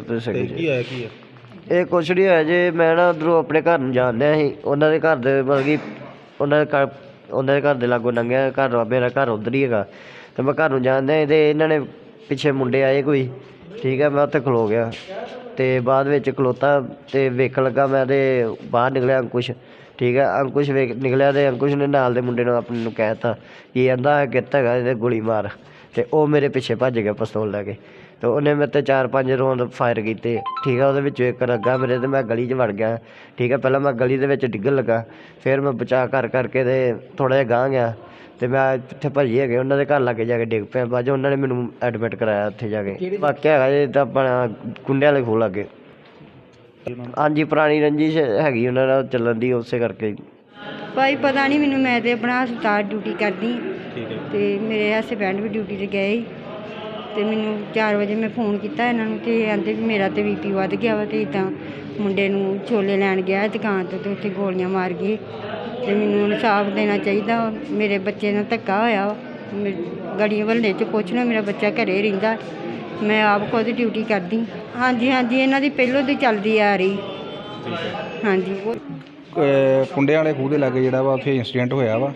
ਕਿਰਤ ਸਿੰਘ ਜੀ। ਕੀ ਹੋਇਆ ਕੀ ਹੈ ਇਹ ਕੁਛ ਨਹੀਂ ਹੋਇਆ ਜੇ ਮੈਂ ਨਾ ਉਧਰੋਂ ਆਪਣੇ ਘਰ ਨੂੰ ਜਾਣ ਡਿਆ ਸੀ। ਉਹਨਾਂ ਦੇ ਘਰ ਦੇ ਮਤਲਬ ਕਿ ਉਹਨਾਂ ਦੇ ਘਰ ਉਹਨਾਂ ਦੇ ਘਰ ਦੇ ਲਾਗੋਂ ਲੰਘਿਆ ਘਰ ਵਾ- ਮੇਰਾ ਘਰ ਉਧਰ ਹੀ ਹੈਗਾ। ਤੇ ਮੈਂ ਘਰ ਨੂੰ ਜਾਣ ਡਿਆ ਸੀ ਤੇ ਇਹਨਾਂ ਨੇ ਪਿੱਛੇ ਮੁੰਡੇ ਆਏ ਕੋਈ। ਠੀਕ ਹੈ ਮੈਂ ਉੱਥੇ ਖਲੋ ਗਿਆ। ਤੇ ਬਾਅਦ ਵਿੱਚ ਖਲੋਤਾ ਤੇ ਵੇਖਣ ਲੱਗਾ ਮੈਂ ਤੇ ਬਾਹਰ ਨਿਕਲਿਆ ਅੰਕੁਸ਼। ਠੀਕ ਹੈ ਅੰਕੁਸ਼ ਵੇਖ ਨਿਕਲਿਆ ਤੇ ਅੰਕੁਸ਼ ਨੇ ਨਾਲ ਦੇ ਮੁੰਡੇ ਨੂੰ ਆਪਣੇ ਨੂੰ ਕਹਿਤਾ ਕਿ ਕਹਿੰਦਾ ਕਿੱਥੇ ਹੈਗਾ ਇਹਦੇ ਗੋਲੀ ਮਾਰ? ਤੇ ਉਹ ਮੇਰੇ ਪਿੱਛੇ ਭੱਜ ਗਿਆ ਪਿਸਤੌਲ ਲੈ ਕੇ। ਤੇ ਉਹਨੇ ਮੇਰੇ ਤੇ ਚਾਰ ਪੰਜ ਰੌਂਦ ਫਾਇਰ ਕੀਤੇ। ਠੀਕ ਆ ਉਹਦੇ ਵਿੱਚੋਂ ਇੱਕ ਲੱਗਾ ਮੇਰੇ ਤੇ ਮੈਂ ਗਲੀ 'ਚ ਵੜ ਗਿਆ। ਠੀਕ ਆ ਪਹਿਲਾਂ ਮੈਂ ਗਲੀ ਦੇ ਵਿੱਚ ਡਿੱਗਣ ਲੱਗਾ। ਫਿਰ ਮੈਂ ਬਚਾ ਕਰ ਕਰਕੇ ਤੇ ਥੋੜਾ ਜਿਹਾ ਗਾਂਹ ਗਿਆ। ਤੇ ਮੈਂ ਇੱਥੇ ਭੱਜੀ ਹੈਗੇ ਉਹਨਾਂ ਦੇ ਘਰ ਲਾਗੇ ਜਾ ਕੇ ਡਿੱਗ ਪਿਆ। ਬਾਅਦ 'ਚ ਉਹਨਾਂ ਨੇ ਮੈਨੂੰ ਐਡਮਿਟ ਕਰਾਇਆ ਉੱਥੇ ਜਾ ਕੇ। ਵਾਕਿਆ ਹੈਗਾ ਜੇ ਤਾਂ ਆਪਣਾ ਕੁੰਡੇ ਵਾਲੇ ਖੋਲ ਲੱਗੇ। ਹਾਂਜੀ ਪੁਰਾਣੀ ਰੰਜਿਸ਼ ਹੈਗੀ ਉਹਨਾਂ ਨਾਲ ਚੱਲਣ ਦੀ ਉਸੇ ਕਰਕੇ। ਭਾਈ ਪਤਾ ਨਹੀਂ ਮੈਨੂੰ ਮੈਂ ਤੇ ਆਪਣਾ ਹਸਪਤਾਲ ਡਿਊਟੀ ਕਰਦੀ। ਠੀਕ ਹੈ ਤੇ ਮੇਰੇ ਹਸਬੈਂਡ ਵੀ ਡਿਊਟੀ ਤੇ ਗਏ ਸੀ ਤੇ ਮੈਨੂੰ 4 ਵਜੇ ਮੈਂ ਫੋਨ ਕੀਤਾ ਇਹਨਾਂ ਨੂੰ ਤੇ ਆਂਦੇ ਵੀ ਮੇਰਾ ਤੇ ਬੀਪੀ ਵੱਧ ਗਿਆ ਵਾ ਤੇ ਇਦਾਂ ਮੁੰਡੇ ਨੂੰ ਛੋਲੇ ਲੈਣ ਗਿਆ ਦੁਕਾਨ ਤੋਂ ਤੇ ਉੱਥੇ ਗੋਲੀਆਂ ਮਾਰ ਗਏ ਤੇ ਮੈਨੂੰ ਇਨਸਾਫ ਦੇਣਾ ਚਾਹੀਦਾ। ਮੇਰੇ ਬੱਚੇ ਨਾਲ ਧੱਕਾ ਹੋਇਆ ਵਾ। ਮੇ- ਗੜੀਆਂ ਵੱਲੇ ਚ ਕੁਛ ਨਾ ਮੇਰਾ ਬੱਚਾ ਘਰੇ ਰਹਿੰਦਾ। ਮੈਂ ਆਪ ਖੁਦ ਡਿਊਟੀ ਕਰਦੀ। ਹਾਂਜੀ ਹਾਂਜੀ ਇਹਨਾਂ ਦੀ ਪਹਿਲੋਂ ਦੀ ਚੱਲਦੀ ਆ ਰਹੀ। ਹਾਂਜੀ ਕੁੰਡੇ ਵਾਲੇ ਖੂਹ ਦੇ ਲਾਗੇ ਜਿਹੜਾ ਵਾ ਉੱਥੇ ਇਨਸੀਡੈਂਟ ਹੋਇਆ ਵਾ।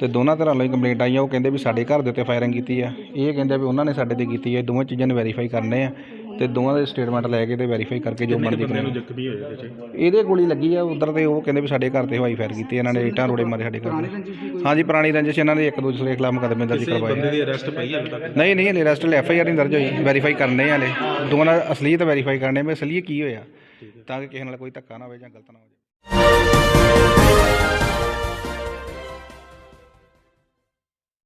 ਤੇ ਦੋਨਾਂ ਤਰ੍ਹਾਂ ਲਈ ਕੰਪਲੇਂਟ ਆਈਆਂ ਉਹ ਕਹਿੰਦੇ ਵੀ ਸਾਡੇ ਘਰ ਦੇ ਉੱਤੇ ਫਾਇਰਿੰਗ ਕੀਤੀ ਆ। ਇਹ ਕਹਿੰਦੇ ਵੀ ਉਹਨਾਂ ਨੇ ਸਾਡੇ ਤੇ ਕੀਤੀ ਹੈ ਦੋਵਾਂ ਚੀਜ਼ਾਂ ਨੂੰ ਵੈਰੀਫਾਈ ਕਰਨੇ ਆ ਤੇ ਦੋਵਾਂ ਦੇ ਸਟੇਟਮੈਂਟ ਲੈ ਕੇ ਤੇ ਵੈਰੀਫਾਈ ਕਰਕੇ ਜੋ ਬਣਦੀ ਬੰਦੇ ਨੂੰ ਕਾਰਵਾਈ। ਜ਼ਖਮੀ ਹੋਏ ਇਹਦੇ ਚ? ਇਹਦੇ ਗੋਲੀ ਲੱਗੀ ਆ ਉਧਰ ਤੇ ਉਹ ਕਹਿੰਦੇ ਵੀ ਸਾਡੇ ਘਰ ਤੇ ਹਵਾਈ ਫਾਇਰ ਕੀਤੀ ਇਹਨਾਂ ਨੇ ਇੱਟਾਂ ਰੋੜੇ ਮਾਰੇ ਸਾਡੇ ਘਰ ਤੇ। ਹਾਂਜੀ ਪੁਰਾਣੀ ਰੰਜਿਸ਼ ਇਹਨਾਂ ਨੇ ਇੱਕ ਦੂਜੇ ਦੇ ਖਿਲਾਫ ਮੁਕੱਦਮੇ ਦਰਜ ਕਰਵਾਏ ਬੰਦੇ ਦੀ ਅਰੈਸਟ ਪਈ ਹੈ ਤੱਕ? ਨਹੀਂ ਨਹੀਂ ਹਲੇ ਰੈਸਟ ਐਫ ਆਈ ਆਰ ਨਹੀਂ ਦਰਜ ਹੋਈ ਵੈਰੀਫਾਈ ਕਰਨੇ ਆ ਹਲੇ। ਦੋਵਾਂ ਦਾ ਅਸਲੀਅਤ ਵੈਰੀਫਾਈ ਕਰਨੇ ਵੀ ਅਸਲੀਅਤ ਕੀ ਹੋਇਆ ਤਾਂ ਕਿ ਕਿਸੇ ਨਾਲ ਕੋਈ ਧੱਕਾ ਨਾ ਹੋਵੇ ਜਾਂ ਗਲਤ ਨਾ ਹੋ ਜਾਵੇ